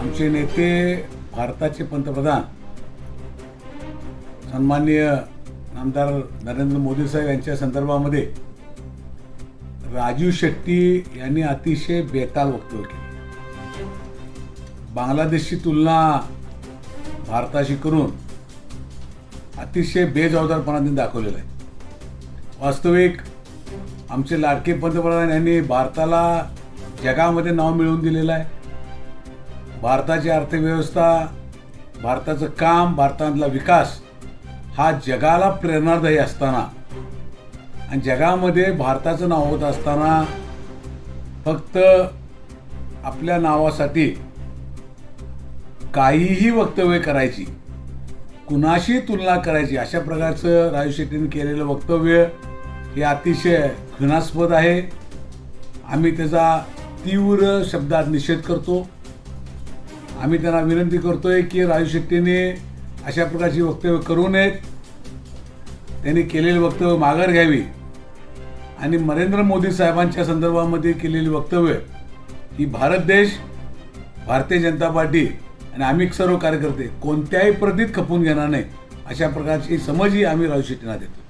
आमचे नेते भारताचे पंतप्रधान सन्माननीय आमदार नरेंद्र मोदी साहेब यांच्या संदर्भामध्ये राजीव शेट्टी यांनी अतिशय बेताल वक्तव्य केले. बांगलादेशची तुलना भारताशी करून अतिशय बेजबाबदारपणाने दाखवलेलं आहे. वास्तविक आमचे लाडके पंतप्रधान यांनी भारताला जगामध्ये नाव मिळवून दिलेलं आहे. भारताची अर्थव्यवस्था भारताचं काम भारतातला विकास हा जगाला प्रेरणादायी असताना. आणि जगामध्ये भारताचं नाव होत असताना फक्त आपल्या नावासाठी काहीही वक्तव्य करायची कुणाशी तुलना करायची अशा प्रकारचं राजू शेट्टीने केलेलं वक्तव्य हे अतिशय घृणास्पद आहे. आम्ही त्याचा तीव्र शब्दात निषेध करतो. आम्ही त्यांना विनंती करतोय की राजू शेट्टीने अशा प्रकारची वक्तव्य करू नयेत. त्यांनी केलेली वक्तव्य माघार घ्यावी. आणि नरेंद्र मोदी साहेबांच्या संदर्भामध्ये केलेली वक्तव्य ही भारत देश भारतीय जनता पार्टी आणि आम्ही सर्व कार्यकर्ते कोणत्याही प्रतीत खपून घेणार नाही. अशा प्रकारची समजही आम्ही राजू शेट्टींना देतो